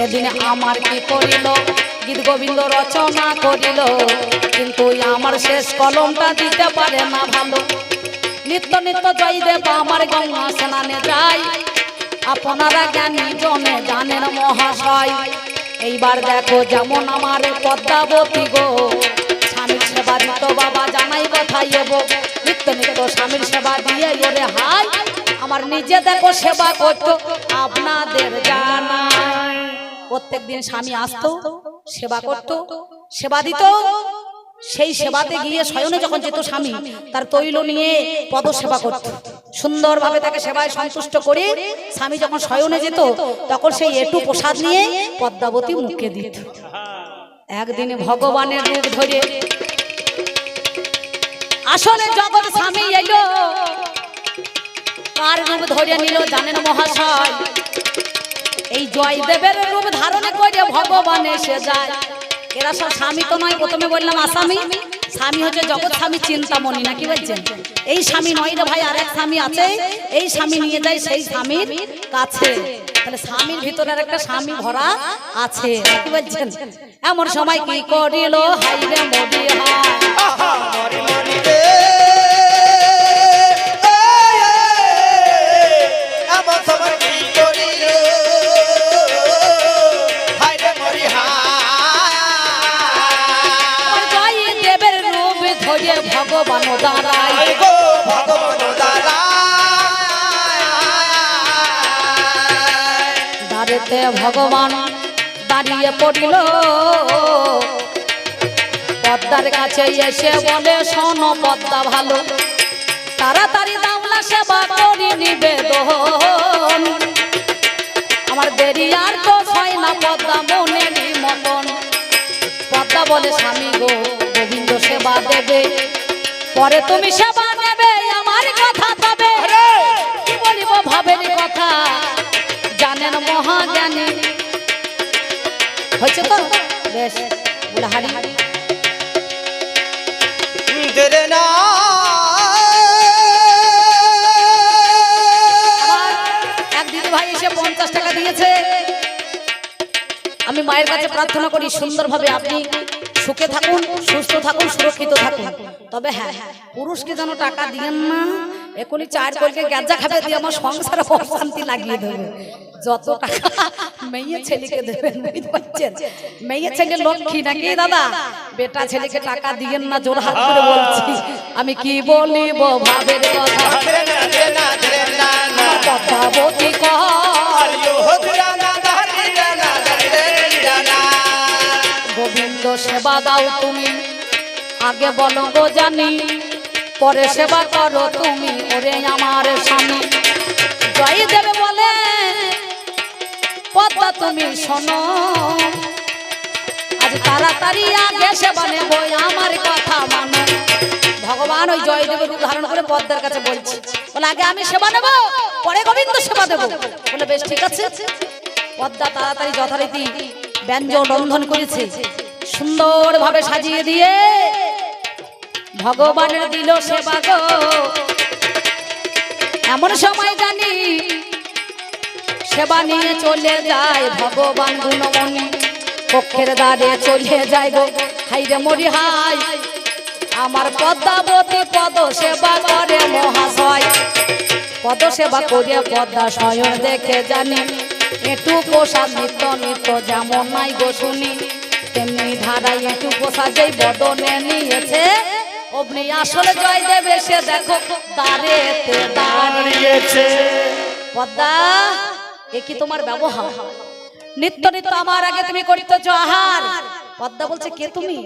সেদিন আমার কি করিল? গীত গোবিন্দ রচনা করিল। কিন্তু আমার শেষ কলমটা দিতে পারে না ভালো। নিত্য নিত্য জয়দেব আমার গঙ্গা স্নানে যায় আপনারা জ্ঞানী জনে জানেন মহাশয়, এইবার দেখো যেমন আমার পদ্মাবতী গো। স্বামীর সেবা দিত বাবা জানাই কথাই এব। নিত্য নিত্য স্বামীর সেবা দিয়ে ওরে হাই। আমার নিজে দেখো সেবা করতো, আপনাদের জানাই। প্রত্যেক দিন স্বামী আসতো সেবা করতো সেবা দিত। সেই সেবাতে গিয়ে শয়নে যখন যেত স্বামী তার তৈল নিয়ে পদ সেবা করত। সুন্দরভাবে তাকে সেবায় সন্তুষ্ট করে স্বামী যখন শয়নে যেত তখন সেই এটু প্রসাদ নিয়ে পদ্মাবতী মুখে দিত। একদিন ভগবানের রূপ ধরে আসলে জগৎ স্বামী এলো। কার রূপ ধরে নিল জানেন মহাশয়? এই জয়দেবের রূপ ধারণ করে ভগবান এসে যায়। এরা সব স্বামী তো নয়, প্রথমে বললাম আসামি। স্বামী হচ্ছে জগৎ স্বামী, চিন্তামণি, নাকি বলছেন? এই স্বামী নয় রে ভাই, আরেক স্বামী আছে। এই স্বামী নিয়ে যায় সেই স্বামীর কাছে। তাহলে স্বামীর ভিতরে আর একটা স্বামী ভরা আছে, নাকি বলছেন? এমন সময় কি করিল? হাই রে মোদি হাই ভগবান দাঁড়িয়ে পড়িল। পদ্মার কাছে এসে বলে শোনো পদ্মা ভালো তাড়াতাড়ি দামলা সেবা করি নিবেদন। আমার দেরি আর তো হয় না পদ্মা মনেরই মতন। পদ্মা বলে স্বামী গো গোবিন্দ সেবা দেবে পরে তুমি সেবা নেবে আমার কথা তবে। কি বলিব ভাবের কথা? মহাজ্ঞানী। হয়েছে তো? বেশ বলে হারি। তেরে না। এক দিদি ভাই এসে পঞ্চাশ টাকা দিয়েছে। আমি মায়ের কাছে প্রার্থনা করি সুন্দরভাবে আপনি সুখে থাকুন সুস্থ থাকুন সুরক্ষিত থাকুন। তবে হ্যাঁ পুরুষকে যেন টাকা দিয়েন না এখনই চার কলকে গ্যাজা খাবে দিয়ে আমার সংসারে অশান্তি লাগিয়ে দেবে। যত টাকা মেয়ে ছেলেকে দেবেন বুঝতে পারছেন? মেয়ে ছেলে লক্ষ্মী নাকি দাদা? বেটা ছেলেকে টাকা দিয়েন না জোর হাত করে বলছি। আমি কি বলিব ভাবের কথা? কর না গোবিন্দ সেবা দাও তুমি। আগে বলো গো জানি। পরে সেবা করো তুমি, ওরে আমার স্বামী। জয় দেবে বলে, পদ্মা তুমি শোনো। আজ তাড়াতাড়ি আগে সেবা নেব আমার কথা মানো। ভগবান ওই জয়দেবের রূপ ধারণ করে পদ্মার কাছে বলছি, বলে, আগে আমি সেবা নেব, পরে গোবিন্দ সেবা দেবো। বলে, বেশ, ঠিক আছে। পদ্মা তাড়াতাড়ি যথারীতি ব্যঞ্জন রন্ধন করেছে, সুন্দরভাবে সাজিয়ে দিয়ে ভগবানের দিল সেবা গো। এমন সময় জানি সেবা নিয়ে চলে যায় ভগবান গুণমণি পক্ষের দ্বারে চলে যায় গো। হাই রে মরি হাই আমার পদ্মাবতী পদ সেবা করে মহাশয়। পদ সেবা করে পদ্মা স্বয়ং দেখে জানি একটু প্রসাদ নিত্য নিত্য যেমন নাই গো শুনি। তেমনি ধারায় একটু প্রসাদ যেই বদনে নিয়েছে। অমনি আসলে জয় দেবে সে দেখো দাঁড়েতে দাঁড়িয়েছে। পদ্মা এ কি তোমার ব্যবহার? নিত্য নিত্য আমার আগে তুমি করিতেছ আহার পদ্মা বলছে কে তুমি?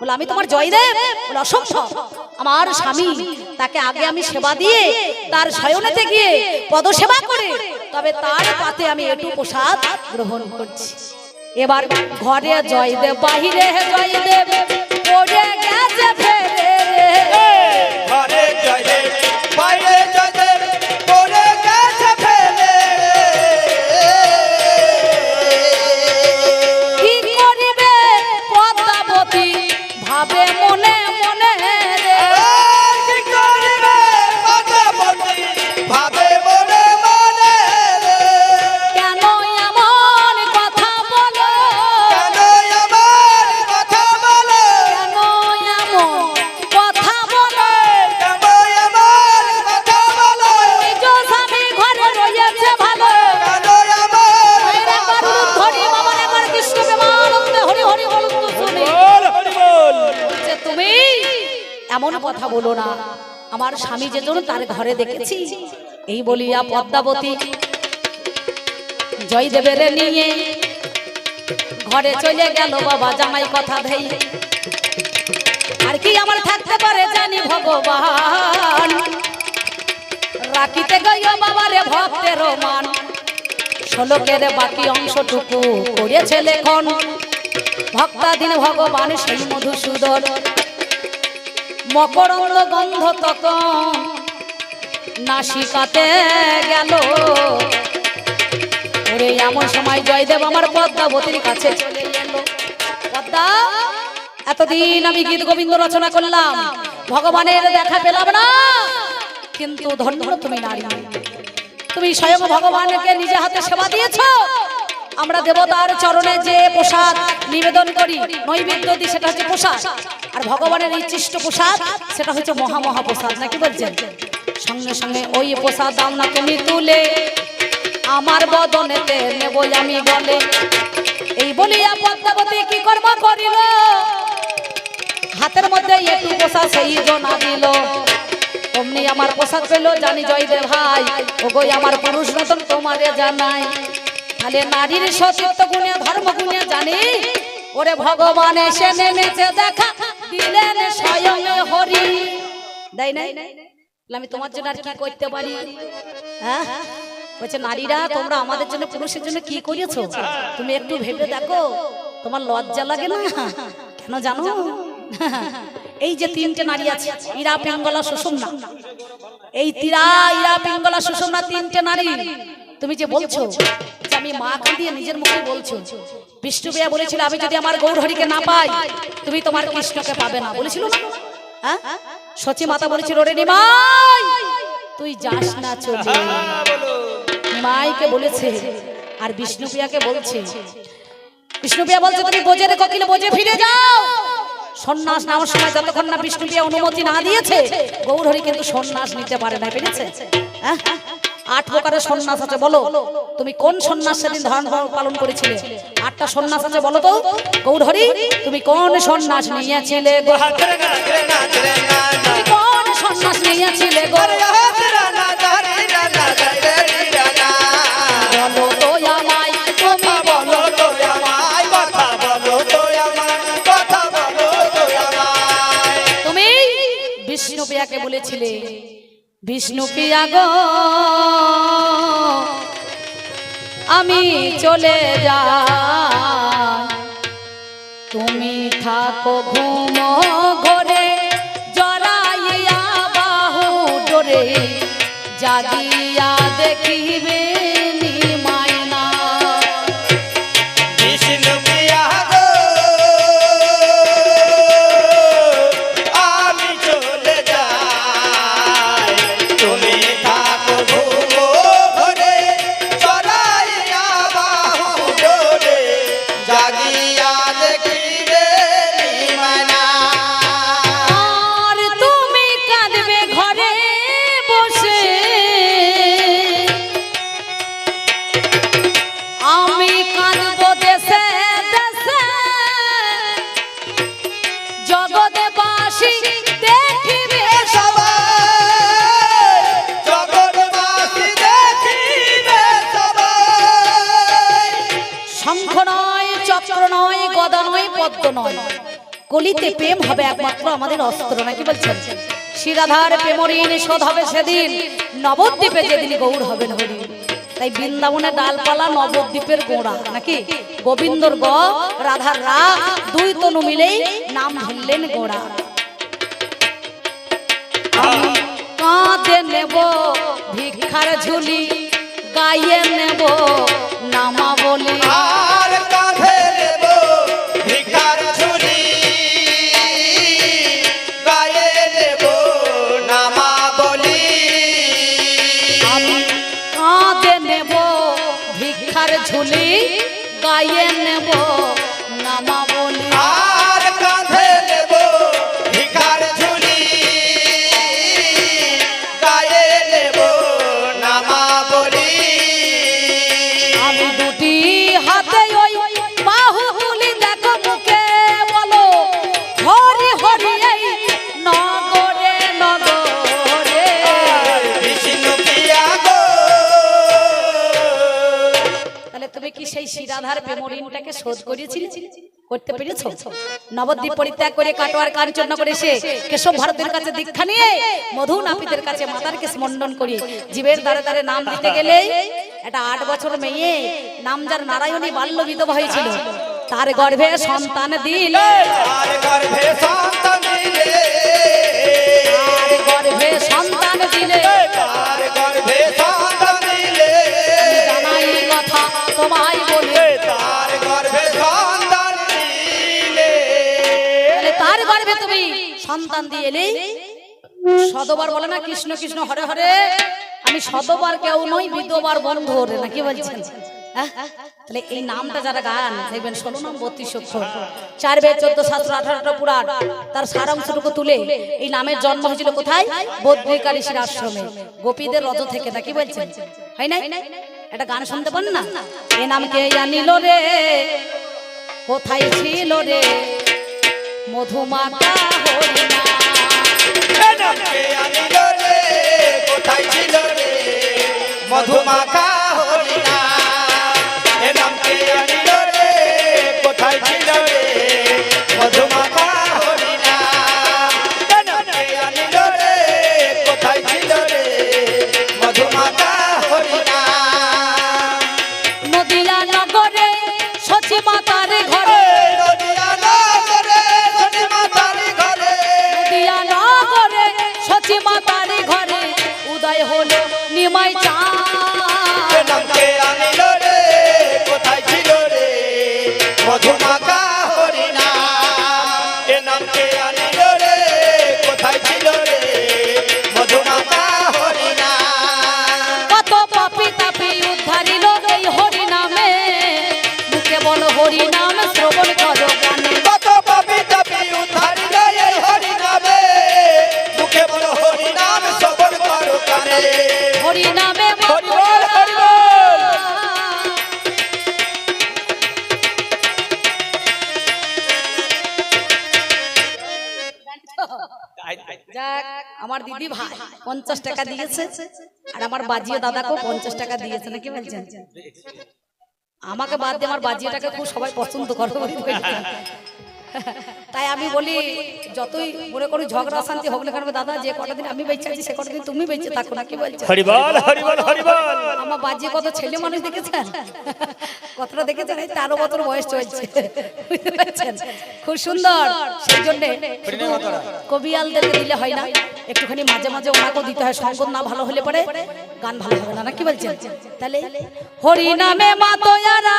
বলে আমি তোমার জয়দেব। বলে অসম্ভব আমার স্বামী তাকে আগে আমি সেবা দিয়ে তার শয়নেতে গিয়ে পদ সেবা করে তবে তার পাতে আমি একটু প্রসাদ গ্রহণ করছি। এবার ঘরে জয়দেব বাহিরে জয়দেব পড়ে আমার স্বামী যে জন্য তার ঘরে দেখেছি। এই বলিয়া পদ্মাবতী জয়দেবের নিয়ে ঘরে চলে গেল বাবা জামাই কথা ধেই। আর কি আমার থাকতে পারে জানি ভগবান। রাখিতে গইও বাবারে ভক্তের মান। শ্লোকের বাকি অংশটুকু করেছে লেখন। ভক্তাধীন ভগবান সেই মধুসূদন। মকরন্দ গন্ধ তখন নাসিকাতে গেল। ওরে, এমন সময় জয়দেব আমার পদ্মাবতীর কাছে চলে এলো। পদ্মা, এতদিন আমি গীত গোবিন্দ রচনা করলাম। ভগবানের দেখা পেলাম না। কিন্তু ধন্য তুমি নারী। তুমি স্বয়ং ভগবানকে নিজে হাতে সেবা দিয়েছ। আমরা দেবতার চরণে যে প্রসাদ নিবেদন করি, নৈবেদ্য দিই, সেটা হচ্ছে প্রসাদ। আর ভগবানের এই চিষ্ট প্রসাদ, সেটা হচ্ছে মহা মহা প্রসাদ নাকি বলছেন? সঙ্গে সঙ্গে ওই প্রসাদ দাও না তুমি তুলে, আমার বদনেতে নেব আমি বলে। এই বলিয়া পদ্মাবতী কি কর্ম করিল? হাতের মধ্যে একটু প্রসাদ সেই জনা দিল। অমনি আমার প্রসাদ পেল, জানি জয় দে ভাই ওগোই আমার পুরুষ নতুন তোমারে জানাই। তাহলে নারীর সতীত্ব গুণে, ধর্ম গুণে জানি। ওরে ভগবান এসে নেমেছে দেখা, দিলেন স্বয়ং হরি। দেয় নাই? আমি তোমার জন্য আর কি করতে পারি? হ্যাঁ? বলছে, নারীরা, তোমরা আমাদের জন্য, পুরুষের জন্য কি করিয়েছো তুমি একটু ভেবে দেখো, তোমার লজ্জা লাগে না? কেন জানো? এই যে তিনটে নারী আছে, ইরা, পিঙ্গলা, সুষুম্না। এই তিরা, ইরা, পিঙ্গলা, সুষুম্না তিনটে নারী। তুমি যে বলছো যে আমি মা দিয়ে নিজের মুখে বলছো। বিষ্ণুপ্রিয়া বলেছিল আমি যদি আমার গৌরহরিকে না পাই তুমি তোমার কৃষ্ণকে পাবে না। বলেছিল না? হ্যাঁ? সচি মাতা বলেছিল রে নিমাই! তুই যাস না চলে মাইকে বলেছে আর বিষ্ণুপ্রিয়াকে বলছে। বিষ্ণুপ্রিয়া বলছে তুমি বোঝে রেখো কিলে বোঝে ফিরে যাও! সন্ন্যাস নেওয়ার সময় যতক্ষণ না বিষ্ণু বিষ্ণুপ্রিয়া অনুমতি না দিয়েছে গৌরহরি কিন্তু সন্ন্যাস নিতে পারে না পেরেছে? হ্যাঁ? আট প্রকারের সন্ন্যাস আছে, বলো। তুমি কোন সন্ন্যাস সেদিন ধারণ পালন করেছিলে? আটটা সন্ন্যাস আছে, বলো তো। গৌরহরি তুমি কোন সন্ন্যাস নিয়েছিলে কোন সন্ন্যাস নিয়েছিলে তুমি বলেছিলে বিষ্ণুপ্রিয়া গো আমি চলে যাই। তুমি থাকো ঘুম জাগিয়া পদ্ম নয়। কলিতে প্রেম হবে একমাত্র আমাদের অস্ত্র, নাকি বলছেন? শিরাধার প্রেমরিন শোধ হবে সেদিন, নবদ্বীপে যেদিন গৌর হবেন হরি। তাই বৃন্দাবনের ডালপালা, নবদ্বীপের গোড়া, নাকি? গোবিন্দর গ, রাধার রা, দুই তনু মিলেই নাম ধরলেন গোড়া। কাঁধে নেব, ভিক্ষার ঝুলি, গাইয়ে নেব নামা গাইয়ে নেব প্রেমরিনটাকে শোধ করিয়েছিল? করতে পেরেছ? নবদ্বীপ পরিত্যাগ করে কাটোয়ার কাঞ্চনা করে সে কেশব ভারতের কাছে দীক্ষা নিয়ে মধু নাপিতের কাছে মাতারকে স্মন্ডন করি। জীবের দ্বারে দ্বারে নাম দিতে গেলে একটা আট বছর মেয়ে নাম যার নারায়ণী বাল্য বিধবা হয়েছিল। তার গর্ভে সন্তান দিল। আর গর্ভে সন্তান দিলে। সন্তান দিয়ে এলেই শতবার বলে না, কৃষ্ণ কৃষ্ণ, হরে হরে। আমি শতবার কেউ নই, বিধবার বন্ধ রে না, কি বলছেন? হ্যাঁ? এই নামটা যারা গান, দেখবেন ষোলো নাম, বত্রিশ চার বেদ, চোদ্দ শাস্ত্র আঠারোটা তার সারাংশটুকু তুলে এই নামের জন্ম হয়েছিল কোথায়? বদ্রিকারীশির আশ্রমে গোপীদের রজ থেকে না কি বলছেন? হয় নাই? একটা গান শুনতে পান না? এ নাম কে জানিল রে? কোথায় ছিল রে? মধুমাতা হরিণা কোথায় ছিল রে? পঞ্চাশ টাকা দিয়েছে আর আমার বাজিয়ে দাদাকেও পঞ্চাশ টাকা দিয়েছে নাকি বলছেন আমাকে বাদ দিয়ে আমার বাজিয়েটাকে খুব সবাই পছন্দ করে তাই আমি বলি যতই মনে করি ঝগড়া শান্তি হোক না কেন দাদা যে কটা দিন আমি বেঁচে আছি সে কটা দিন তুমি বেঁচে থাকো না কি বলছো? হরিবল হরিবল হরিবল আমার বাজিয়ে কত ছেলে মানুষ দেখেছেন? কতটা দেখেছেন? এই তেরো বছর বয়স চলছে। খুব সুন্দর। সেই জন্য কবিয়ালদেরকে দিলে হয় না একটুখানি মাঝে মাঝে ওনাকেও দিতে হয়। সঙ্গ না ভালো হলে পরে গান ভালো হবে না না কি বলছেন? তাহলে হরি নামে মাতয়ারা।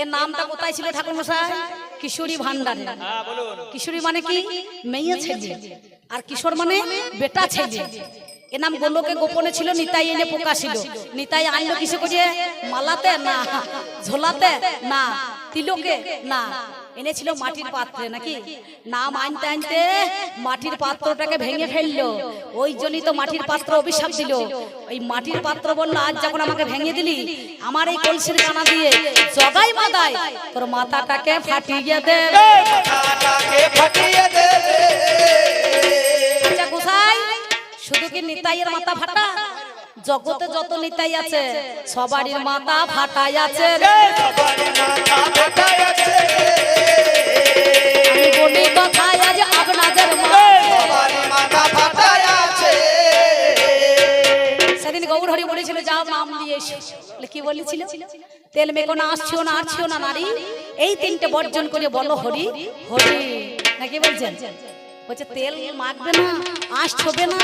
এর নামটা কোথায় ছিল ঠাকুর মশাই? কিশোরী ভান্ডারে। কিশোরী মানে কি? মেয়ে ছেলে। আর কিশোর মানে বেটা ছেলে। এ নাম গোলকে গোপনে ছিল, নিতাই এনে প্রকাশিল। নিতাই আনলো কিসে করে মালাতে না, ঝোলাতে না, তিলকে না। এনেছিল মাটির পাত্রে নাকি? নাম আনতে আনতে মাটির পাত্রটাকে ভেঙে ফেলল। ওই জন্যই তো মাটির পাত্র অভিশাপ দিল। ওই মাটির পাত্র বলল আজ যখন আমাকে ভেঙে দিলি, আমার এই কলসির কানা দিয়ে জগাই মাদাই তোর মাথাটাকে ফাটিয়ে দে। ফাটিয়ে দে। কি নিতাইয়ের মাথা ফাটা। জগতে যত নিতাই আছে সবারই মাথা ফাটাই আছে রে। সবারই মাথা ফাটাই আছে। আমি বলি কথায় আজ আপনাদের মাথা ফাটাই আছে। সেদিন গৌর হরি বলেছিল যাও নাম দিয়ে কি বলেছিল? তেল মেকো না আসছিও না আসছিও না নারী। এই তিনটে বর্জন করে বলো হরি হরি। নাকি বলছেন? বলছে তেল মাখবে না আঁশ ছবে না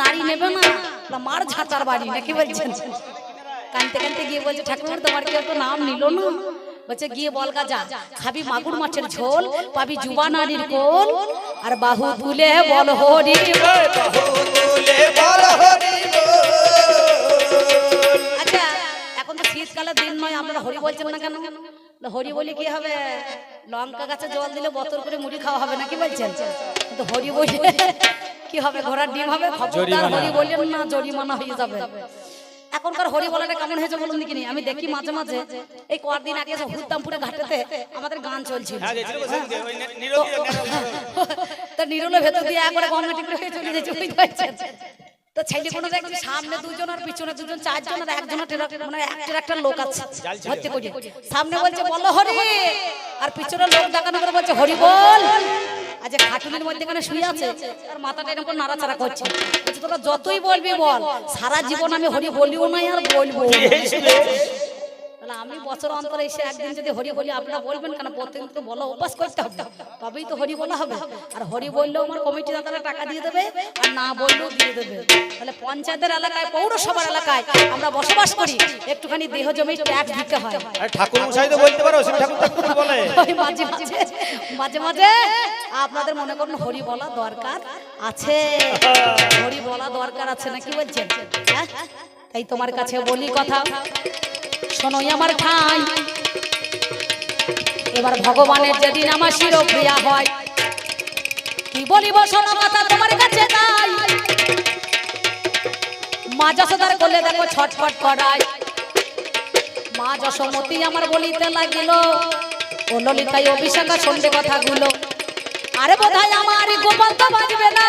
নারী নেবে না। বলে, মার ঝাঁটার বাড়ি নাকি? বলছেন। কানতে কানতে গিয়ে বলছে ঠাকুর তোমার কেউ তো নাম নিল না? বলছে গিয়ে বলগা যা খাবি মাগুর মাছের ঝোল পাবি যুবা নারীর কোল আর বাহু তুলে বল হরি বল। বল বল। আচ্ছা এখন তো শীতকালের দিন নয় আপনারা হরি বলছেন না কেন? বলে, হরি বলি কি হবে? লঙ্কা গাছে জল দিলে বতর করে মুড়ি খাওয়া হবে না কি বলছেন? কিন্তু হরি বলি কি হবে? ঘোড়ার ডিম হবে? খবরদার হরি বললেন না জরিমানা হয়ে যাবে। এখনকার হরি বলাটা কেমন হয়েছে বলুন দেখিনি আমি দেখি মাঝে মাঝে। এই কদিন আগে হুদ্দামপুরে ঘাটেতে আমাদের গান চলছিল। হ্যাঁ তো নিরুলের ভেতর দিয়ে একবারে গঙ্গা হয়ে চলে যাচ্ছে পারছেন? তো ছেলে কোনো দেখছি সামনে দুজন আর পিছনে দুজন চারজন আর একজন মানে একটা একটা লোক আছে। ভর্তি করে সামনে বলছে বলো হরি! আর পিছনে লোক দেখানো করে বলছে হরি বল! আজ খাটুনির মধ্যে এখানে শুয়ে আছে আর মাথাটা এরকম নাড়াচাড়া করছে। বলছে তোরা যতই বলবি বল সারা জীবন আমি হরি বলিও নাই আর বলব তাহলে আমি বছর অন্তর এসে একদিন যদি হরি বলি আপনারা বলবেন কেন? তো বলো উপাস করতে হবে। তবেই তো হরি বলা হবে। আর হরি বললেও আমার কমিটি দাদারা টাকা দিয়ে দেবে আর না বললেও দিয়ে দেবে। তাহলে পঞ্চায়েতের এলাকায় পৌরসভার এলাকায় আমরা বসবাস করি। একটুখানি দেহ জমি ট্যাক্স দিতে হয়। ঠাকুর মশাই তো বলতে পারো ঠাকুর ঠাকুর বলে? মাঝে মাঝে মাঝে মাঝে আপনাদের মনে করুন হরি বলা দরকার আছে। হরি বলা দরকার আছে না কি বলছেন? হ্যাঁ? তাই তোমার কাছে বলি কথা। শোনোই আমার খাই এবার ভগবানের যেদিন আমার শিরপ্রিয়া হয়, কি বলিব শোনো কথা তোমার কাছে তাই। মা যশোদার করলে দেখো, ছটফট করায়। মা যশোমতী আমার বলিতে লাগিল, ও ললিতাই অভিষেকা সন্ধে কথাগুলো। আরে বোধহয় আমার গোপাল তো বাজবে না।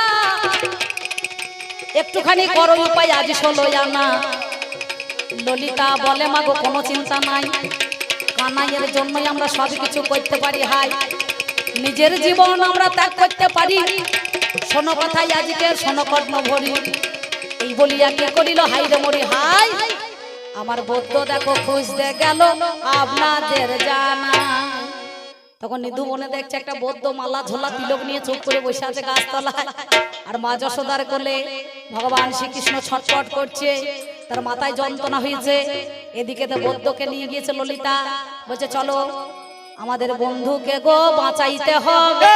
একটুখানি করো উপায়, আজ ষোলো আনা। ললিতা বলে, মাগো, কোনো চিন্তা নাই। কানাইয়ের জন্যই আমরা সব কিছু করতে পারি, হাই। নিজের জীবন আমরা ত্যাগ করতে পারি। শোনো কথাই আজকে, শোনো কর্ণ ভরি। এই বলিয়া কি করিল, হাই রে মরি, হাই। আমার বৌদ্ধ দেখো, খুঁজতে গেল আপনাদের জানা। তখন নিধু মনে দেখছে একটা বৌদ্ধ মালা ঝোলা তিলক নিয়ে চুপ করে বসে আছে গাছতলায়। আর মা যশোদার কোলে ভগবান শ্রীকৃষ্ণ ছটফট করছে। তার মাথায় যন্ত্রণা হয়েছে। এদিকে তো বৌদ্ধকে নিয়ে গিয়েছে ললিতা। বলছে চলো আমাদের বন্ধুকে গো বাঁচাইতে হবে।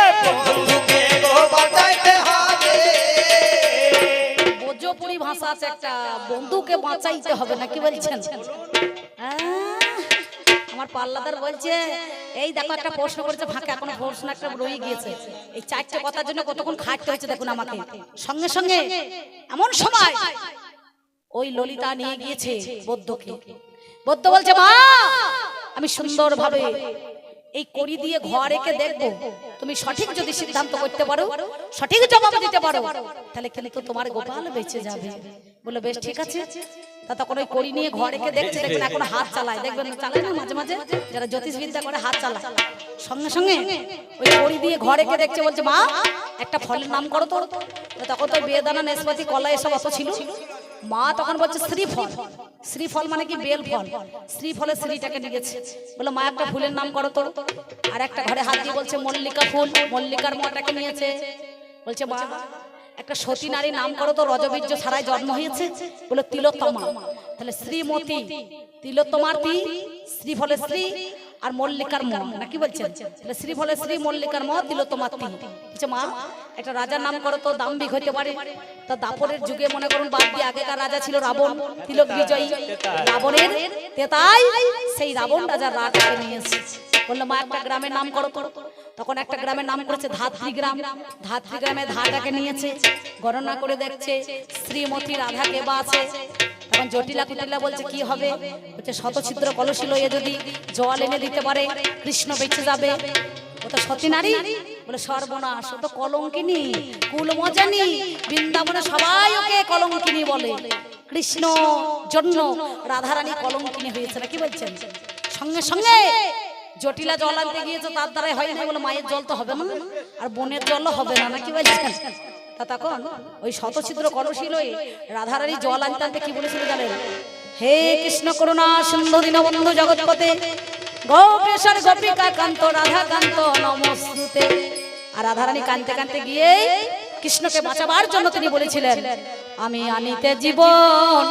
ভোজপুরি ভাষা আছে একটা বন্ধুকে বাঁচাইতে হবে না কি বলছেন? আহ, আমার পাল্লাদার বলছে এই দেখো একটা প্রশ্ন করেছে ফাঁকা এখনও প্রশ্ন একটা রয়ে গিয়েছে। এই চারটে কথার জন্য কতক্ষণ খাটতে হয়েছে দেখুন আমাকে। সঙ্গে সঙ্গে এমন সময় ওই ললিতা নিয়ে গিয়েছে বৌদ্ধকে। বৌদ্ধ বলছে মা আমি সুন্দরভাবে এই করি দিয়ে ঘর রেখে দেখব। তুমি সঠিক যদি সিদ্ধান্ত করতে পারো সঠিক জবাব দিতে পারো। তাহলে কিন্তু তোমার গোপাল বেঁচে যাবে। বলে বেশ ঠিক আছে। তা তখন ওই করি নিয়ে ঘর রেখে দেখছে দেখবেন এখন হাত চালায়। দেখবেন চালায় না মাঝে মাঝে? যারা জ্যোতিষবিদ্যা করে হাত চালায়। সঙ্গে সঙ্গে ওই করি দিয়ে ঘর রেখে দেখছে বলছে মা একটা ফলের নাম করো তো। তখন তো বেদানা নেসপাতি কলা এসব অত ছিল মা তখন বলছে, শ্রীফল। শ্রীফল মানে কি? বেল ফল শ্রীফলে শ্রীটাকে নিয়েছে। বলে, মা, একটা ফুলের নাম করো তো। আর একটা ঘরে হাত দিয়ে বলছে, মল্লিকা ফুল। মল্লিকার মাটাকে নিয়েছে। বলছে, মা, একটা সতী নারী নাম করো তো, রজবীর্য ছাড়াই জন্ম হয়েছে। বলে, তিলোত্তমা। তাহলে শ্রীমতী, তিলোত্তমার তি শ্রীফলে শ্রী আর মল্লিকার ম নাকি বলছেন? শ্রী বলে শ্রী মল্লিকার ম দিল তোমার বলছে, মা, একটা রাজার নাম করো তো দাম্বিক হইতে পারে। তা দাপরের যুগে মনে করুন বাদ দিয়ে আগেকার রাজা ছিল রাবণ, তিলক বিজয়ী। রাবণের তেতাই সেই রাবণ রাজার রাজাকে নিয়ে এসেছে। বলল, মা, একটা গ্রামের নাম করো তো। তখন একটা গ্রামের নাম করেছে ধাত্রী গ্রাম ধাত্রী গ্রামে ধাটাকে নিয়েছে, গণনা করে দেখছে, শ্রীমতী রাধাকে বা আছে তখন জটিলা কুটিলা বলছে, কি হবে? বলছে, শতছিদ্র কলসি লইয়ে যদি জল এনে দিতে পারে, কৃষ্ণ বেঁচে যাবে। ও তো সতী নারী। বলে, সর্বনাশ, ও তো কলঙ্কিনী কুল মজানি বৃন্দাবনে সবাই ওকে কলঙ্কিনী বলে। কৃষ্ণ, জন্য রাধারানী কলঙ্কিনী হয়েছে কি বলছেন? সঙ্গে সঙ্গে জটিলা জল আনতে গিয়েছে তার দ্বারাই হয় না বলে মায়ের জল তো হবে না। আর বোনের জলও হবে না, নাকি বলছেন তা তখন ওই শতছিদ্র কলসি লয়ে রাধারানী জল আনতে আনতে কি বলেছিল জানেন? হে কৃষ্ণ করুণা সুন্দর দীনবন্ধু জগৎপতে গোপেশ্বর গোপিকা কান্ত, রাধা কান্ত নমস্তুতে। আর রাধারানী কানতে কানতে গিয়ে কৃষ্ণকে বাঁচাবার জন্য তিনি বলেছিলেন, আমি আনিতে জীবন,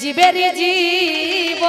জীবেরই জীব।